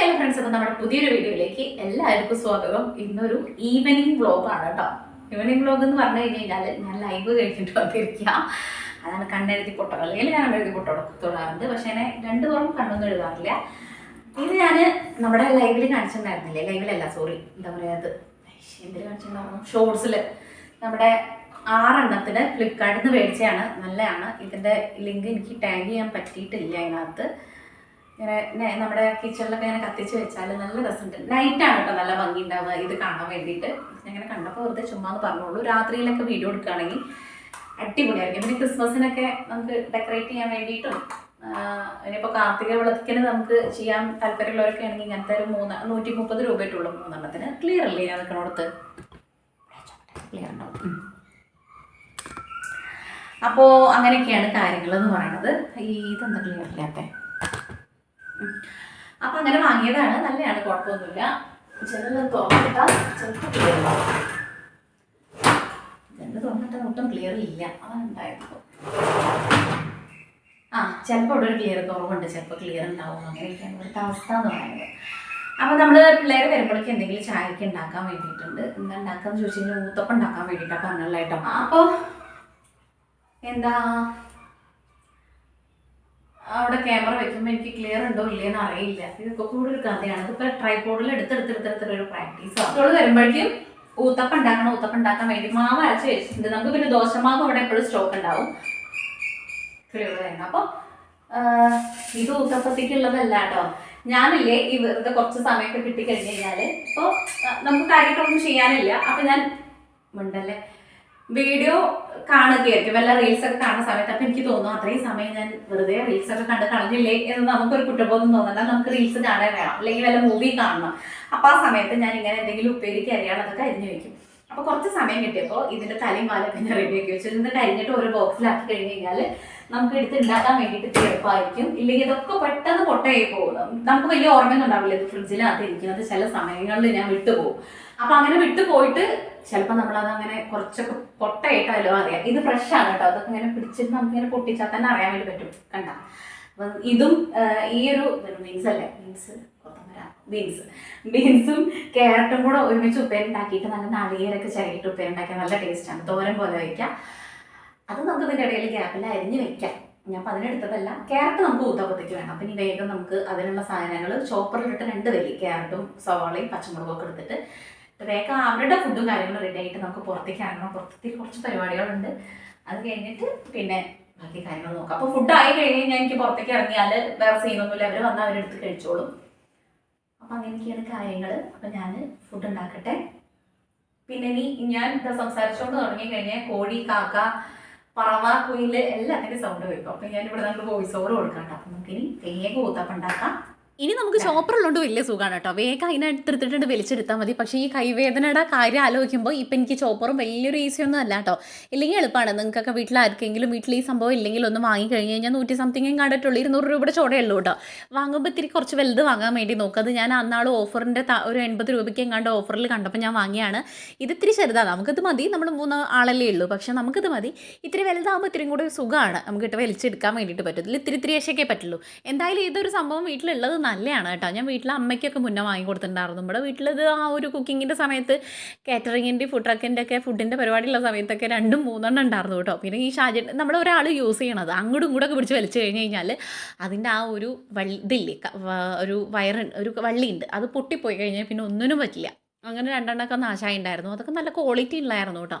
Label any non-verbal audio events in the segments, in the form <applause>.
Hello friends അപ്പോൾ നമ്മുടെ പുതിയൊരു വീഡിയോയിലേക്ക് എല്ലാവർക്കും സ്വാഗതം. ഇന്നൊരു ഈവനിങ് വ്ലോഗാണ് കേട്ടോ. ഈവനിങ് വ്ലോഗ് എന്ന് പറഞ്ഞു കഴിഞ്ഞ് കഴിഞ്ഞാൽ ഞാൻ ലൈവ് കഴിഞ്ഞിട്ട് വന്നിരിക്കുക അതാണ് കണ്ണെഴുതി പൊട്ടകൾ അല്ലെങ്കിൽ ഞാൻ കണ്ണെഴുതി പൊട്ട തൊടാറുണ്ട്. പക്ഷേ എന്നെ രണ്ടു പുറം കണ്ണൊന്നും എഴുതാറില്ല. ഇത് ഞാൻ നമ്മുടെ ലൈവിൽ കാണിച്ചിട്ടുണ്ടായിരുന്നില്ലേ? ലൈവിലല്ല സോറി എന്താ പറയുക അത്? എന്തിൽ കാണിച്ചിട്ടുണ്ടായിരുന്നു ഷോർട്സിൽ നമ്മുടെ ആറെണ്ണത്തിന് ഫ്ലിപ്കാർട്ടിൽ നിന്ന് മേടിച്ചതാണ്. നല്ലതാണ്. ഇതിന്റെ ലിങ്ക് എനിക്ക് ടാഗ് ചെയ്യാൻ പറ്റിയിട്ടില്ല അതിനകത്ത്. ഇങ്ങനെ നമ്മുടെ കിച്ചണിലൊക്കെ ഇങ്ങനെ കത്തിച്ച് വെച്ചാൽ നല്ല രസമുണ്ട്. നൈറ്റാണ് കേട്ടോ നല്ല ഭംഗി ഉണ്ടാവുക ഇത് കാണാൻ വേണ്ടിയിട്ട്. ഇങ്ങനെ കണ്ടപ്പോൾ വെറുതെ ചുമ്മാ എന്ന് പറഞ്ഞോളൂ. രാത്രിയിലൊക്കെ വീഡിയോ എടുക്കുകയാണെങ്കിൽ അടിപൊളിയായിരിക്കും. പിന്നെ ക്രിസ്മസിനൊക്കെ നമുക്ക് ഡെക്കറേറ്റ് ചെയ്യാൻ വേണ്ടിയിട്ടും ഇനിയിപ്പോൾ കാർത്തിക വിളക്കിന് നമുക്ക് ചെയ്യാൻ താല്പര്യമുള്ളവരൊക്കെ ആണെങ്കിൽ ഇങ്ങനത്തെ ഒരു മൂന്ന് നൂറ്റി മുപ്പത് രൂപയായിട്ടുള്ളൂ മൂന്നെണ്ണത്തിന്. ക്ലിയർ അല്ലേ? ഞാൻ നിൽക്കണോടത്ത് ക്ലിയർ ഉണ്ടാവും. അപ്പോൾ അങ്ങനെയൊക്കെയാണ് കാര്യങ്ങൾ എന്ന് പറയുന്നത്. ഈ ഇതെന്താ ക്ലിയർ ഇല്ലാത്തേ? അപ്പൊ അങ്ങനെ വാങ്ങിയതാണ്. നല്ലതാണ് കുഴപ്പമൊന്നുമില്ല. ചെറുതൊന്ന് തുറന്നിട്ടാൽ ചെറുപ്പം ക്ലിയർ തുറന്നിട്ടാൽ ഒട്ടും ക്ലിയർ ഇല്ല. അതാണ് ആ ചിലപ്പോൾ ഇവിടെ ഒരു ക്ലിയർ കുറവുണ്ട്. ചിലപ്പോൾ ക്ലിയർ ഉണ്ടാവും. അങ്ങനെയൊക്കെയാണ് ഇവിടുത്തെ അവസ്ഥ എന്ന് പറയുന്നത്. അപ്പോൾ നമ്മൾ പിള്ളേർ വരുമ്പോഴേക്കും എന്തെങ്കിലും ചായക്ക് ഉണ്ടാക്കാൻ വേണ്ടിയിട്ടുണ്ട്. എന്താ ഉണ്ടാക്കാന്ന് ചോദിച്ചു കഴിഞ്ഞാൽ ഊത്തപ്പം ഉണ്ടാക്കാൻ വേണ്ടിയിട്ടാണ് പറഞ്ഞുള്ളൂ കേട്ടോ അപ്പോൾ എന്താ? അവിടെ ക്യാമറ വെക്കുമ്പോൾ എനിക്ക് ക്ലിയർ ഉണ്ടോ ഇല്ലയെന്ന് അറിയില്ല. ഇതൊക്കെ കൂടെ ഒരു കഥയാണ്. ഇതൊക്കെ ട്രൈപോഡിൽ എടുത്തെടുത്തെടുത്തെടുത്തൊരു ഒരു പ്രാക്ടീസ് അവൾ വരുമ്പോഴേക്കും ഊത്തപ്പം ഉണ്ടാക്കണം ഊത്തപ്പം ഉണ്ടാക്കാൻ വേണ്ടി മാവ് അരച്ച് വെച്ചിട്ടുണ്ട്. നമുക്ക് പിന്നെ ദോശമാവ് അവിടെ എപ്പോഴും സ്റ്റോക്ക് ഉണ്ടാവും. വേണം അപ്പോൾ ഇത് ഊത്തപ്പത്തേക്കുള്ളതല്ല കേട്ടോ. ഞാനില്ലേ ഈ വെറുതെ കുറച്ച് സമയമൊക്കെ കിട്ടിക്കഴിഞ്ഞ് കഴിഞ്ഞാൽ ഇപ്പോൾ നമുക്ക് കാര്യങ്ങളൊന്നും ചെയ്യാനില്ല. അപ്പം ഞാൻ മിണ്ടല്ലേ വീഡിയോ കാണുകയായിരിക്കും. വല്ല റീൽസ് ഒക്കെ കാണുന്ന സമയത്ത്. അപ്പൊ എനിക്ക് തോന്നുന്നു അത്രയും സമയം ഞാൻ വെറുതെ റീൽസ് ഒക്കെ കണ്ട് കളഞ്ഞില്ലേ എന്ന് നമുക്കൊരു കുറ്റബോധം തോന്നണ്ട. നമുക്ക് റീൽസ് കാണാൻ വേണം. അല്ലെങ്കിൽ വല്ല മൂവി കാണണം. അപ്പൊ ആ സമയത്ത് ഞാൻ ഇങ്ങനെ എന്തെങ്കിലും ഉപ്പേരിക്ക് അരിയാളതൊക്കെ അരിഞ്ഞു വെക്കും. അപ്പൊ കുറച്ച് സമയം കിട്ടിയപ്പോൾ ഇതിന്റെ തലയും വാലൊക്കെ ഞാൻ റെഡിയാക്കി വെച്ചു. ഇതിന്റെ കഴിഞ്ഞിട്ട് ഒരു ബോക്സിലാക്കി കഴിഞ്ഞ് കഴിഞ്ഞാൽ നമുക്ക് എടുത്ത് ഉണ്ടാക്കാൻ വേണ്ടിയിട്ട് എളുപ്പമായിരിക്കും ഇല്ലെങ്കിൽ ഇതൊക്കെ പെട്ടെന്ന് പൊട്ടയായി പോകും. നമുക്ക് വലിയ ഓർമ്മയൊന്നും ഉണ്ടാവില്ല. ഇത് ഫ്രിഡ്ജിനകത്ത് ഇരിക്കുന്നത് ചില സമയങ്ങളിൽ ഞാൻ വിട്ടുപോകും. അപ്പൊ അങ്ങനെ വിട്ടു പോയിട്ട് ചിലപ്പോൾ നമ്മളത് അങ്ങനെ കുറച്ചൊക്കെ പൊട്ടയായിട്ടല്ലോ അറിയാം. ഇത് ഫ്രഷ് ആണ് കേട്ടോ. അതൊക്കെ ഇങ്ങനെ പിടിച്ചിട്ട് നമുക്ക് ഇങ്ങനെ പൊട്ടിച്ചാൽ തന്നെ അറിയാൻ വേണ്ടി പറ്റും. കണ്ട? അപ്പം ഇതും ഈ ഒരു ബീൻസ് അല്ലേ? മീൻസ് ബീൻസ് ബീൻസും ക്യാരറ്റും കൂടെ ഒരുമിച്ച് ഉപ്പേരുണ്ടാക്കിയിട്ട് നല്ല നാളികേരൊക്കെ ചിരകിയിട്ട് ഉപ്പേരുണ്ടാക്കിയാൽ നല്ല ടേസ്റ്റാണ് തോരൻ പോലെ വയ്ക്കാം അത് നമുക്ക് ഇതിന്റെ ഇടയിൽ ഗ്യാപ്പിൽ അരിഞ്ഞ് വെക്കാം. ഞാൻ അതിനെടുത്തതല്ല ക്യാരറ്റ് നമുക്ക് ഊത്തപ്പത്തേക്ക് വേണം. അപ്പം ഇനി വേഗം നമുക്ക് അതിനുള്ള സാധനങ്ങൾ ചോപ്പറിലിട്ട് രണ്ട് വലിയ ക്യാരറ്റും സവാളയും പച്ചമുളകും ഒക്കെ എടുത്തിട്ട് വേഗം അവരുടെ ഫുഡും കാര്യങ്ങളും റെഡി ആയിട്ട് നമുക്ക് പുറത്തേക്ക് ഇറങ്ങണം പുറത്തേക്ക് കുറച്ച് പരിപാടികളുണ്ട്. അത് കഴിഞ്ഞിട്ട് പിന്നെ ബാക്കി കാര്യങ്ങൾ നോക്കാം. അപ്പോൾ ഫുഡ് ആയി കഴിഞ്ഞ് കഴിഞ്ഞാൽ എനിക്ക് പുറത്തേക്ക് ഇറങ്ങിയാൽ വേറെ സീനൊന്നുമില്ല അവർ വന്നാൽ അവരെടുത്ത് കഴിച്ചോളും. അപ്പം അങ്ങനെയൊക്കെയാണ് കാര്യങ്ങൾ അപ്പം ഞാൻ ഫുഡ് ഉണ്ടാക്കട്ടെ. പിന്നെ ഇനി ഞാൻ സംസാരിച്ചുകൊണ്ട് തുടങ്ങി കഴിഞ്ഞാൽ കോഴി കാക്ക പറവ കുയിൽ എല്ലാത്തിന്റെ സൗണ്ട് കേൾക്കും. അപ്പം ഞാൻ ഇവിടെ നമുക്ക് വോയിസ് ഓവർ കൊടുക്കാം കേട്ടോ അപ്പം നമുക്കിനി തേങ്ങ ഊത്തപ്പം ഉണ്ടാക്കാം ഇനി നമുക്ക് ചോപ്പറുള്ളതുകൊണ്ട് വലിയ സുഖമാണ് കേട്ടോ. വേഗം അതിനടുത്തെടുത്തിട്ട് വലിച്ചെടുത്താൽ മതി. പക്ഷേ ഈ കൈവേദനയുടെ കാര്യം ആലോചിക്കുമ്പോൾ ഇപ്പം എനിക്ക് ചോപ്പറും വലിയൊരു ഈസി ഒന്നും അല്ല കേട്ടോ. ഇല്ലെങ്കിൽ എളുപ്പമാണ്. നിങ്ങൾക്കൊക്കെ വീട്ടിൽ ആർക്കെങ്കിലും വീട്ടിൽ ഈ സംഭവം ഇല്ലെങ്കിൽ ഒന്ന് വാങ്ങി കഴിഞ്ഞ് കഴിഞ്ഞാൽ നൂറ്റി സംതിങ്ങും കണ്ടിട്ടുള്ളൂ. ഇരുന്നൂറ് രൂപയുടെ ചോടയുള്ളൂ കേട്ടോ. വാങ്ങുമ്പോൾ ഇത്തിരി കുറച്ച് വലുത് വാങ്ങാൻ വേണ്ടി നോക്കുക അത് ഞാൻ അന്നാൾ ഓഫറിന്റെ ഒരു എൺപത് രൂപയ്ക്ക് എങ്ങാണ്ട് ഓഫറിൽ കണ്ടപ്പോൾ ഞാൻ വാങ്ങിയാണ്. ഇത് ഇത്തിരി ചെറുതാണ് നമുക്കിത് മതി. നമ്മൾ മൂന്ന് ആളല്ലേ ഉള്ളൂ. പക്ഷേ നമുക്കിത് മതി. ഇത്തിരി വലുതാകുമ്പോൾ ഇത്തിരി കൂടെ സുഖമാണ് നമുക്ക് ഇട്ട് വലിച്ചെടുക്കാൻ വേണ്ടിയിട്ട് പറ്റും. ഇതിൽ ഇത്തിരി ഇത്തിരി പറ്റുള്ളൂ. എന്തായാലും ഇതൊരു സംഭവം വീട്ടിലുള്ളത് നല്ലതാണ് കേട്ടോ ഞാൻ വീട്ടിൽ അമ്മയ്ക്കൊക്കെ മുന്നേ വാങ്ങി കൊടുത്തിട്ടുണ്ടായിരുന്നു നമ്മുടെ വീട്ടിലത് ആ ഒരു കുക്കിങ്ങിന്റെ സമയത്ത് കാറ്ററിങ്ങിന്റെ ഫുഡ് ട്രക്കിന്റെ ഒക്കെ ഫുഡിന്റെ പരിപാടിയുള്ള സമയത്തൊക്കെ രണ്ടും മൂന്നെണ്ണം ഉണ്ടായിരുന്നു കേട്ടോ. പിന്നെ ഈ ഷാജൻ നമ്മുടെ ഒരാൾ യൂസ് ചെയ്യണത് അങ്ങോട്ടും ഇങ്ങോട്ടൊക്കെ പിടിച്ച് വലിച്ചു കഴിഞ്ഞ് കഴിഞ്ഞാൽ അതിന്റെ ആ ഒരു വള്ളി ഇതില്ലേ ഒരു വയറ് ഒരു വള്ളിയുണ്ട് അത് പൊട്ടിപ്പോയി കഴിഞ്ഞാൽ പിന്നെ ഒന്നിനും പറ്റില്ല. അങ്ങനെ രണ്ടെണ്ണമൊക്കെ നാശമായി ഉണ്ടായിരുന്നു അതൊക്കെ നല്ല ക്വാളിറ്റി ഉള്ളായിരുന്നു കേട്ടോ.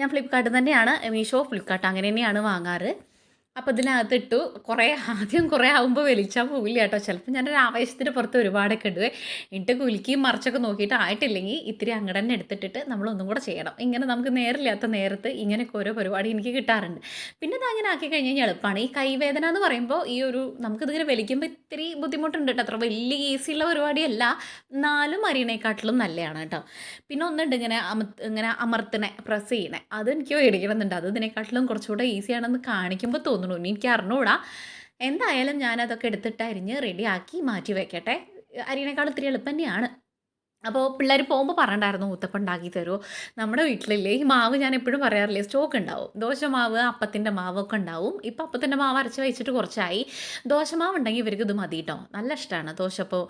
ഞാൻ ഫ്ലിപ്കാർട്ട് തന്നെയാണ് മീഷോ ഫ്ലിപ്കാർട്ട് അങ്ങനെ തന്നെയാണ് വാങ്ങാറ്. അപ്പോൾ ഇതിനകത്ത് ഇട്ടു. കുറേ ആദ്യം കുറേ ആകുമ്പോൾ വലിച്ചാൽ പോവില്ല കേട്ടോ. ചിലപ്പോൾ ഞാനൊരു ആവേശത്തിന് പുറത്ത് ഒരുപാടൊക്കെ ഇടുവേ. എന്നിട്ട് കുലുക്കിയും മറിച്ചൊക്കെ നോക്കിയിട്ട് ആയിട്ടില്ലെങ്കിൽ ഇത്തിരി അങ്ങടെ തന്നെ എടുത്തിട്ടിട്ട് നമ്മൾ ഒന്നും കൂടെ ചെയ്യണം. ഇങ്ങനെ നമുക്ക് നേരില്ലാത്ത നേരത്ത് ഇങ്ങനെയൊക്കെ ഓരോ പരിപാടി എനിക്ക് കിട്ടാറുണ്ട്. പിന്നെ ഇത് അങ്ങനെ ആക്കി കഴിഞ്ഞ് കഴിഞ്ഞാൽ എളുപ്പമാണ് ഈ കൈവേദന എന്ന് പറയുമ്പോൾ ഈ ഒരു നമുക്കിതിങ്ങനെ വലിക്കുമ്പോൾ ഇത്തിരി ബുദ്ധിമുട്ടുണ്ട് കേട്ടോ. അത്ര വലിയ ഈസിയുള്ള പരിപാടിയല്ല. എന്നാലും അരിയണേക്കാട്ടിലും നല്ലതാണ് കേട്ടോ. പിന്നെ ഒന്നുണ്ട് ഇങ്ങനെ ഇങ്ങനെ അമർത്തണേ പ്രസ് ചെയ്യണേ. അത് എനിക്ക് മേടിക്കണമെന്നുണ്ട്. അത് ഇതിനെക്കാട്ടിലും കുറച്ചുകൂടെ ഈസിയാണെന്ന് കാണിക്കുമ്പോൾ തോന്നുന്നു. ഇനി എനിക്ക് അറിഞ്ഞൂടാ. എന്തായാലും ഞാനതൊക്കെ എടുത്തിട്ട് അരിഞ്ഞ് റെഡിയാക്കി മാറ്റി വയ്ക്കട്ടെ അരിയണേക്കാൾ ഇത്തിരി എളുപ്പം തന്നെയാണ് അപ്പോൾ പിള്ളേർ പോകുമ്പോൾ പറഞ്ഞിട്ടുണ്ടായിരുന്നു ഊത്തപ്പം ഉണ്ടാക്കി തരുമോ നമ്മുടെ വീട്ടിലില്ലേ ഈ മാവ് ഞാൻ എപ്പോഴും പറയാറില്ലേ സ്റ്റോക്ക് ഉണ്ടാവും. ദോശമാവ് അപ്പത്തിന്റെ മാവൊക്കെ ഉണ്ടാവും. ഇപ്പം അപ്പത്തിന്റെ മാവ് അരച്ച് വെച്ചിട്ട് കുറച്ചായി. ദോശമാവ് ഉണ്ടെങ്കിൽ ഇവർക്ക് ഇത് മതി കേട്ടോ നല്ല ഇഷ്ടമാണ് ദോശ ഇപ്പോൾ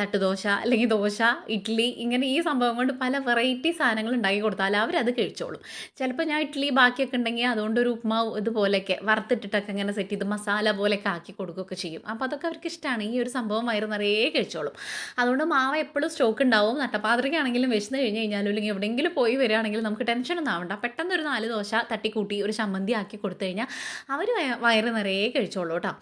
തട്ടുദോശ അല്ലെങ്കിൽ ദോശ ഇഡ്ഡലി ഇങ്ങനെ ഈ സംഭവം കൊണ്ട് പല വെറൈറ്റി സാധനങ്ങൾ ഉണ്ടാക്കി കൊടുത്താൽ അവരത് കഴിച്ചോളും. ചിലപ്പോൾ ഞാൻ ഇഡ്ഡലി ബാക്കിയൊക്കെ ഉണ്ടെങ്കിൽ അതുകൊണ്ട് ഒരു ഉപ്മാവ് ഇതുപോലെയൊക്കെ വറുത്തിട്ടിട്ടൊക്കെ ഇങ്ങനെ സെറ്റ് ചെയ്ത് മസാല പോലെയൊക്കെ ആക്കി കൊടുക്കുകയൊക്കെ ചെയ്യും. അപ്പോൾ അതൊക്കെ അവർക്ക് ഇഷ്ടമാണ് ഈ ഒരു സംഭവം വയറ് നിറയെ കഴിച്ചോളും. അതുകൊണ്ട് മാവ് എപ്പോഴും സ്റ്റോക്ക് ഉണ്ടാവും. നട്ടപ്പാതിരിക്കാണെങ്കിലും വിശന്ന് കഴിഞ്ഞ് കഴിഞ്ഞാലും അല്ലെങ്കിൽ എവിടെയെങ്കിലും പോയി വരികയാണെങ്കിലും നമുക്ക് ടെൻഷനൊന്നും ആവണ്ട. പെട്ടെന്ന് ഒരു നാല് ദോശ തട്ടിക്കൂട്ടി ഒരു ചമ്മന്തി ആക്കി കൊടുത്തു കഴിഞ്ഞാൽ അവർ വയറ് നിറയെ കഴിച്ചോളൂ കേട്ടോ.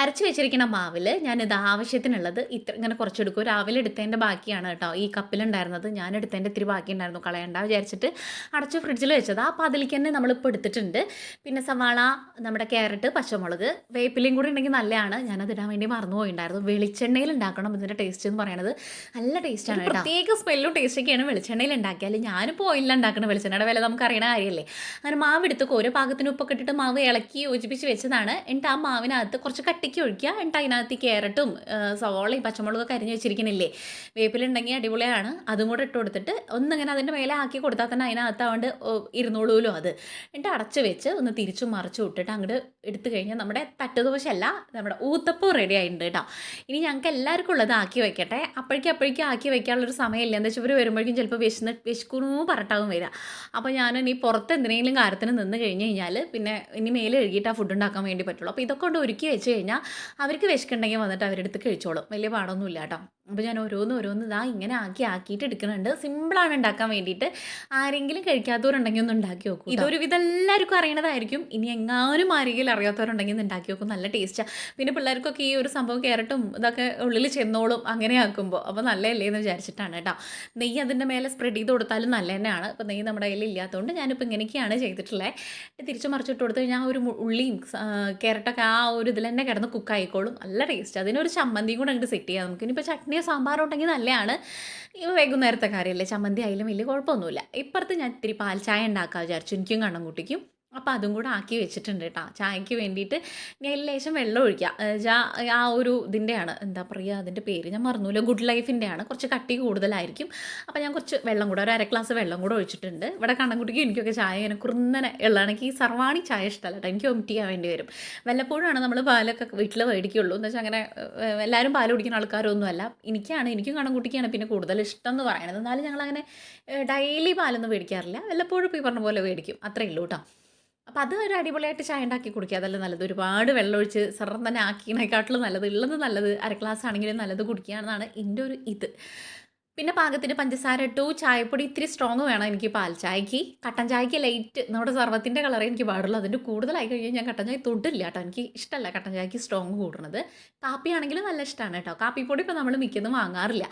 അരച്ച് വെച്ചിരിക്കുന്ന മാവിൽ ഞാനിത് ആവശ്യത്തിനുള്ളത് ഇത്ര ഇങ്ങനെ കുറച്ചെടുക്കും. രാവിലെ എടുത്തതിന്റെ ബാക്കിയാണ് കേട്ടോ. ഈ കപ്പിലുണ്ടായിരുന്നത്. ഞാൻ എടുത്തതിന്റെ ഇത്തിരി ബാക്കി ഉണ്ടായിരുന്നു കളയണ്ട വിചാരിച്ചിട്ട് അടച്ച് ഫ്രിഡ്ജിൽ വെച്ചത്. അപ്പോൾ അതിലേക്ക് തന്നെ നമ്മളിപ്പോൾ എടുത്തിട്ടുണ്ട്. പിന്നെ സവാള നമ്മുടെ ക്യാരറ്റ് പച്ചമുളക് വേപ്പിലയും കൂടി ഉണ്ടെങ്കിൽ നല്ലതാണ്. ഞാനത് ഇടാൻ വേണ്ടി മറന്നുപോയിണ്ടായിരുന്നു. വെളിച്ചെണ്ണയിൽ ഉണ്ടാക്കണം ഇതിന്റെ ടേസ്റ്റ് എന്ന് പറയുന്നത് നല്ല ടേസ്റ്റാണ് പ്രത്യേക സ്മെല്ലും ടേസ്റ്റൊക്കെയാണ് വെളിച്ചെണ്ണയിൽ ഉണ്ടാക്കിയാൽ. ഞാനിപ്പോൾ ഓയിലിൽ ഉണ്ടാക്കുന്ന വെളിച്ചെണ്ണയുടെ വില നമുക്ക് അറിയണ കാര്യമല്ലേ അങ്ങനെ മാവ് എടുത്ത് ഓരോ പാകത്തിന് ഉപ്പൊക്കെ ഇട്ടിട്ട് മാവ് ഇളക്കി യോജിപ്പിച്ച് വെച്ചതാണ്. എന്നിട്ട് ആ മാവിനകത്ത് കുറച്ച് കട്ടിക്ക് ഒഴിക്കുക. എന്നിട്ട് അതിനകത്ത് ക്യാരറ്റും സവോളയും പച്ചമുളകൊക്കെ അരിഞ്ഞ് വെച്ചിരിക്കണില്ലേ? വേപ്പിലുണ്ടെങ്കിൽ അടിപൊളിയാണ്. അതും കൂടെ ഇട്ട് കൊടുത്തിട്ട് ഒന്നിങ്ങനെ അതിന്റെ മേലെ ആക്കി കൊടുത്താൽ തന്നെ അതിനകത്ത് അതുകൊണ്ട് ഇരുന്നോളൂലോ അത്. എന്നിട്ട് അടച്ച് വെച്ച് ഒന്ന് തിരിച്ചും മറിച്ചും ഇട്ടിട്ട് അങ്ങോട്ട് എടുത്തു കഴിഞ്ഞാൽ നമ്മുടെ തട്ടുദോശയല്ല നമ്മുടെ ഊത്തപ്പം റെഡി ആയിട്ടുണ്ട് കേട്ടോ. ഇനി ഞങ്ങൾക്ക് എല്ലാവർക്കും ഉള്ളത് ആക്കി വെക്കട്ടെ. അപ്പോഴേക്കും അപ്പോഴേക്കും ആക്കി വെക്കാനുള്ളൊരു സമയമില്ല. എന്താ വെച്ചാൽ ഇവർ വരുമ്പോഴേക്കും ചിലപ്പോൾ വിശന്ന് വിശക്കുന്നു പറട്ടാവും വരിക. അപ്പോൾ ഞാൻ ഇനി പുറത്ത് എന്തിനെങ്കിലും കാര്യത്തിന് നിന്ന് കഴിഞ്ഞ് കഴിഞ്ഞാൽ പിന്നെ ഇനി മേലെ എഴുകിയിട്ട് ആ ഫുഡ് ഉണ്ടാക്കാൻ വേണ്ടി പറ്റുള്ളൂ. അപ്പോൾ ഇതൊക്കെ കൊണ്ട് ഒരുക്കി വെച്ച് കഴിഞ്ഞാൽ അവർക്ക് വിശക്കുണ്ടെങ്കിൽ വന്നിട്ട് അവരെടുത്ത് കഴിച്ചോളും. വലിയ പാടൊന്നുമില്ല കേട്ടോ. അപ്പോൾ ഞാൻ ഓരോന്ന് ഓരോന്ന് ഇതാ ഇങ്ങനെ ആക്കി ആക്കിയിട്ട് എടുക്കുന്നുണ്ട് സിമ്പിളാണ് ഉണ്ടാക്കാൻ വേണ്ടിയിട്ട്. ആരെങ്കിലും കഴിക്കാത്തവരുണ്ടെങ്കിൽ ഒന്ന് ഉണ്ടാക്കി നോക്കും ഇതൊരു എല്ലാവർക്കും അറിയണതായിരിക്കും. ഇനി എങ്ങാനും ആരെങ്കിലും അറിയാത്തവരുണ്ടെങ്കിൽ ഒന്ന് ഉണ്ടാക്കി നോക്കും. നല്ല ടേസ്റ്റാണ് പിന്നെ പിള്ളേർക്കൊക്കെ ഈ ഒരു സംഭവം കയറട്ടും ഇതൊക്കെ ഉള്ളിൽ ചെന്നോളും അങ്ങനെ ആക്കുമ്പോൾ അപ്പോൾ നല്ലതല്ലേ എന്ന് വിചാരിച്ചിട്ടാണ് കേട്ടോ നെയ്യ് അതിന്റെ മേലെ സ്പ്രെഡ് ചെയ്ത് കൊടുത്താലും നല്ല തന്നെയാണ് ഇപ്പോൾ നെയ്യ് നമ്മുടെ കയ്യിൽ ഇല്ലാത്തതുകൊണ്ട് ഞാനിപ്പോൾ ഇങ്ങനെയൊക്കെയാണ് ചെയ്തിട്ടുള്ളത് തിരിച്ച് മറിച്ചിട്ട് കൊടുത്ത് കഴിഞ്ഞാൽ ഒരു ഉള്ളിയും കയറട്ടൊക്കെ ആ, ഒരു ഇതിൽ തന്നെ കിടന്ന് കുക്കായിക്കോളും നല്ല ടേസ്റ്റ് അതിനൊരു ചമ്മന്തിയും കൂടെ അങ്ങോട്ട് സെറ്റ് ചെയ്യാം നമുക്ക്. ഇനിയിപ്പോൾ ചട്നിയോ സാമ്പാറോ ഉണ്ടെങ്കിൽ നല്ലതാണ്. വൈകുന്നേരത്തെ കാര്യമല്ലേ? ചമ്മന്തി ആയാലും വലിയ കുഴപ്പമൊന്നുമില്ല. ഇപ്പുറത്ത് ഞാൻ ഇത്തിരി പാൽ ചായ ഉണ്ടാക്കാൻ വിചാരിച്ചു. എനിക്കും കണ്ണും കുട്ടിക്കും അപ്പോൾ അതും കൂടെ ആക്കി വെച്ചിട്ടുണ്ട് കേട്ടോ ചായക്ക് വേണ്ടിയിട്ട് ഞാൻ ലേശം വെള്ളം ഒഴിക്കുക ചാ ആ ഒരു ഇതിന്റെയാണ് എന്താ പറയുക അതിന്റെ പേര് ഞാൻ മറന്നുമില്ല ഗുഡ് ലൈഫിന്റെയാണ് കുറച്ച് കട്ടി കൂടുതലായിരിക്കും. അപ്പോൾ ഞാൻ കുറച്ച് വെള്ളം കൂടെ ഒരു അര ഗ്ലാസ് വെള്ളം കൂടെ ഒഴിച്ചിട്ടുണ്ട്. ഇവിടെ കണ്ണൻകുട്ടിക്ക് എനിക്കൊക്കെ ചായ ഇങ്ങനെ കുറുന്നനെ ഉള്ളതാണ്. എനിക്ക് ഈ സർവാണി ചായ ഇഷ്ടമല്ല കേട്ടോ എനിക്ക് ഒമിറ്റ് ചെയ്യാൻ വേണ്ടി വരും. വല്ലപ്പോഴാണ് നമ്മൾ പാലൊക്കെ വീട്ടിൽ മേടിക്കുള്ളൂ. എന്ന് വെച്ചാൽ അങ്ങനെ എല്ലാവരും പാൽ കുടിക്കുന്ന ആൾക്കാരൊന്നുമല്ല. എനിക്കാണ് എനിക്കും കണ്ണൻകുട്ടിക്കാണ് പിന്നെ കൂടുതൽ ഇഷ്ടം എന്ന് പറയുന്നത് എന്നാലും ഞങ്ങളങ്ങനെ ഡെയിലി പാലൊന്നും മേടിക്കാറില്ല. വല്ലപ്പോഴും ഇപ്പോൾ ഈ പറഞ്ഞ പോലെ മേടിക്കും. അത്രയേ ഉള്ളൂ കേട്ടോ അപ്പോൾ അത് ഒരു അടിപൊളിയായിട്ട് ചായ ഉണ്ടാക്കി കുടിക്കുക. അതല്ല നല്ലത്? ഒരുപാട് വെള്ളം ഒഴിച്ച് സെറം തന്നെ ആക്കിയതിനേക്കാട്ടിലും നല്ലത്. ഉള്ളത് നല്ലത്. അര ഗ്ലാസ് ആണെങ്കിലും നല്ലത് കുടിക്കുകയാണെന്നാണ് എന്റെ ഒരു ഇത്. പിന്നെ പാകത്തിന് പഞ്ചസാര ഇട്ടു ചായപ്പൊടി ഇത്തിരി സ്ട്രോങ് വേണം എനിക്ക് പാൽ ചായക്ക്. കട്ടൻ ചായക്ക് ലൈറ്റ് നമ്മുടെ സർവത്തിന്റെ കളർ എനിക്ക് പാടുള്ളൂ. അതിന്റെ കൂടുതലായി കഴിഞ്ഞാൽ ഞാൻ കട്ടൻ ചായ തൊട്ടില്ല കേട്ടോ. എനിക്ക് ഇഷ്ടമല്ല കട്ടൻ ചായക്ക് സ്ട്രോങ് കൂടുന്നത് കാപ്പി ആണെങ്കിലും നല്ല ഇഷ്ടമാണ് കേട്ടോ. കാപ്പിപ്പൊടി ഇപ്പോൾ നമ്മൾ മിക്കതും വാങ്ങാറില്ല.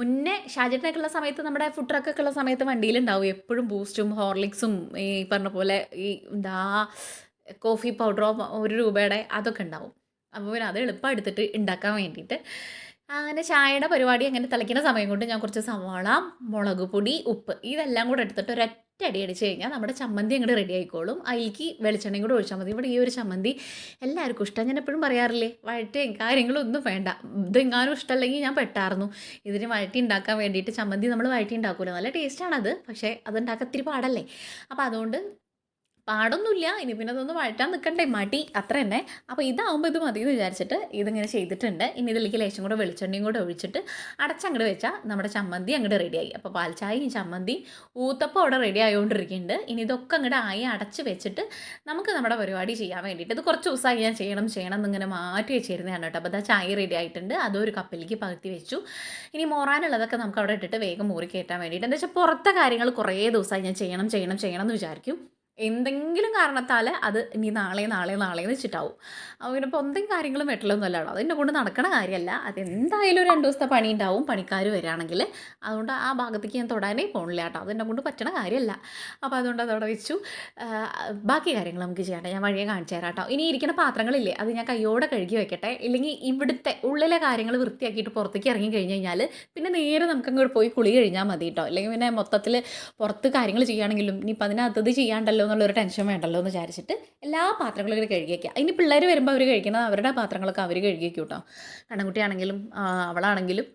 മുന്നേ ഷാജറ്റിനൊക്കെ ഉള്ള സമയത്ത് നമ്മുടെ ഫുഡ് ട്രക്കൊക്കെ ഉള്ള സമയത്ത് വണ്ടിയിലുണ്ടാവും. എപ്പോഴും ബൂസ്റ്റും ഹോർലിക്സും ഈ പറഞ്ഞ പോലെ ഈ എന്താ കോഫി പൗഡറോ ഒരു രൂപയുടെ അതൊക്കെ ഉണ്ടാവും. അപ്പോൾ പിന്നെ അത് എളുപ്പം എടുത്തിട്ട് ഉണ്ടാക്കാൻ വേണ്ടിയിട്ട് അങ്ങനെ ചായയുടെ പരിപാടി അങ്ങനെ തിളയ്ക്കുന്ന സമയം കൊണ്ട് ഞാൻ കുറച്ച് സവാള മുളക് പൊടി ഉപ്പ് ഇതെല്ലാം കൂടെ എടുത്തിട്ട് ഒരൊറ്റ അടി അടിച്ച് കഴിഞ്ഞാൽ നമ്മുടെ ചമ്മന്തി അങ്ങോട്ട് റെഡി ആയിക്കോളും. അതിലേക്ക് വെളിച്ചെണ്ണയും കൂടെ ഒഴിച്ചാൽ മതി. ഇവിടെ ഈ ഒരു ചമ്മന്തി എല്ലാവർക്കും ഇഷ്ടം. ഞാൻ എപ്പോഴും പറയാറില്ലേ വഴറ്റയും കാര്യങ്ങളും ഒന്നും വേണ്ട. ഇതെങ്ങാനും ഇഷ്ടമല്ലെങ്കിൽ ഞാൻ പെട്ടായിരുന്നു ഇതിന് വഴറ്റി ഉണ്ടാക്കാൻ വേണ്ടിയിട്ട് ചമ്മന്തി നമ്മൾ വഴറ്റി ഉണ്ടാക്കുമല്ലോ നല്ല ടേസ്റ്റാണത് പക്ഷേ അത് ഉണ്ടാക്കാൻ ഇത്തിരി പാടല്ലേ? അപ്പോൾ അതുകൊണ്ട് പാടൊന്നുമില്ല. ഇനി പിന്നെ ഇതൊന്ന് വഴറ്റാൻ നിൽക്കണ്ടേ മടി. അത്ര തന്നെ. അപ്പോൾ ഇതാവുമ്പോൾ ഇത് മതി എന്ന് വിചാരിച്ചിട്ട് ഇതിങ്ങനെ ചെയ്തിട്ടുണ്ട്. ഇനി ഇതിലേക്ക് ലേശം കൂടെ വെളിച്ചെണ്ണയും കൂടെ ഒഴിച്ചിട്ട് അടച്ചങ്ങോട്ട് വെച്ചാൽ നമ്മുടെ ചമ്മന്തി അങ്ങോട്ട് റെഡിയായി. അപ്പോൾ പാൽച്ചായയും ചമ്മന്തി ഊത്തപ്പം അവിടെ റെഡി ആയതുകൊണ്ടിരിക്കുന്നുണ്ട് ഇനി ഇതൊക്കെ അങ്ങോട്ട് ആയി അടച്ച് വെച്ചിട്ട് നമുക്ക് നമ്മുടെ പരിപാടി ചെയ്യാൻ വേണ്ടിയിട്ട് ഇത് കുറച്ച് ദിവസമായി ഞാൻ ചെയ്യണം ചെയ്യണം എന്നിങ്ങനെ മാറ്റി വെച്ചിരുന്നതാണ് കേട്ടോ. അപ്പോൾ അതാ ചായ റെഡി ആയിട്ടുണ്ട്. അതൊരു കപ്പിലേക്ക് പകുത്തി വെച്ചു. ഇനി മോറാനുള്ളതൊക്കെ നമുക്ക് അവിടെ ഇട്ടിട്ട് വേഗം മൂറി കയറ്റാൻ വേണ്ടിയിട്ട്. എന്താ വെച്ചാൽ പുറത്തെ കാര്യങ്ങൾ കുറേ ദിവസമായി ഞാൻ ചെയ്യണം ചെയ്യണം ചെയ്യണം എന്ന് വിചാരിക്കും. എന്തെങ്കിലും കാരണത്താൽ അത് ഇനി നാളെ നാളെ നാളെ എന്ന് വെച്ചിട്ടാവും. ഇപ്പോൾ എന്തെങ്കിലും കാര്യങ്ങളും വെട്ടലൊന്നും അല്ലാണോ അതെന്നെ കൊണ്ട് നടക്കണ കാര്യമല്ല. അതെന്തായാലും ഒരു രണ്ട് ദിവസത്തെ പണി ഉണ്ടാവും പണിക്കാർ വരികയാണെങ്കിൽ അതുകൊണ്ട് ആ ഭാഗത്തേക്ക് ഞാൻ തൊടാനേ പോകണില്ല കേട്ടോ. അതെന്നെ കൊണ്ട് പറ്റണ കാര്യമല്ല. അപ്പോൾ അതുകൊണ്ട് അതവിടെ വെച്ചു. ബാക്കി കാര്യങ്ങൾ നമുക്ക് ചെയ്യട്ടെ ഞാൻ വഴിയെ കാണിച്ചു തരാം കേട്ടോ. ഇനി ഇരിക്കുന്ന പാത്രങ്ങളില്ലേ അത് ഞാൻ കയ്യോടെ കഴുകി വെക്കട്ടെ. ഇല്ലെങ്കിൽ ഇവിടുത്തെ ഉള്ളിലെ കാര്യങ്ങൾ വൃത്തിയാക്കിയിട്ട് പുറത്തേക്ക് ഇറങ്ങി കഴിഞ്ഞ് കഴിഞ്ഞാൽ പിന്നെ നേരെ നമുക്ക് അങ്ങോട്ട് പോയി കുളി കഴിഞ്ഞാൽ മതി കേട്ടോ. അല്ലെങ്കിൽ പിന്നെ മൊത്തത്തിൽ പുറത്ത് കാര്യങ്ങൾ ചെയ്യുകയാണെങ്കിലും ഇനിയിപ്പോൾ അതിനകത്തത് ചെയ്യാണ്ടല്ലോ എന്നുള്ളൊരു ടെൻഷൻ വേണ്ടല്ലോ എന്ന് വിചാരിച്ചിട്ട് എല്ലാ പാത്രങ്ങളും ഇവർ കഴുകിയേക്കുക ഇനി പിള്ളേർ വരുമ്പോൾ അവർ കഴിക്കുന്നത് അവരുടെ പാത്രങ്ങളൊക്കെ അവർ കഴുകിയേക്കും കേട്ടോ കണ്ണൻകുട്ടിയാണെങ്കിലും അവളാണെങ്കിലും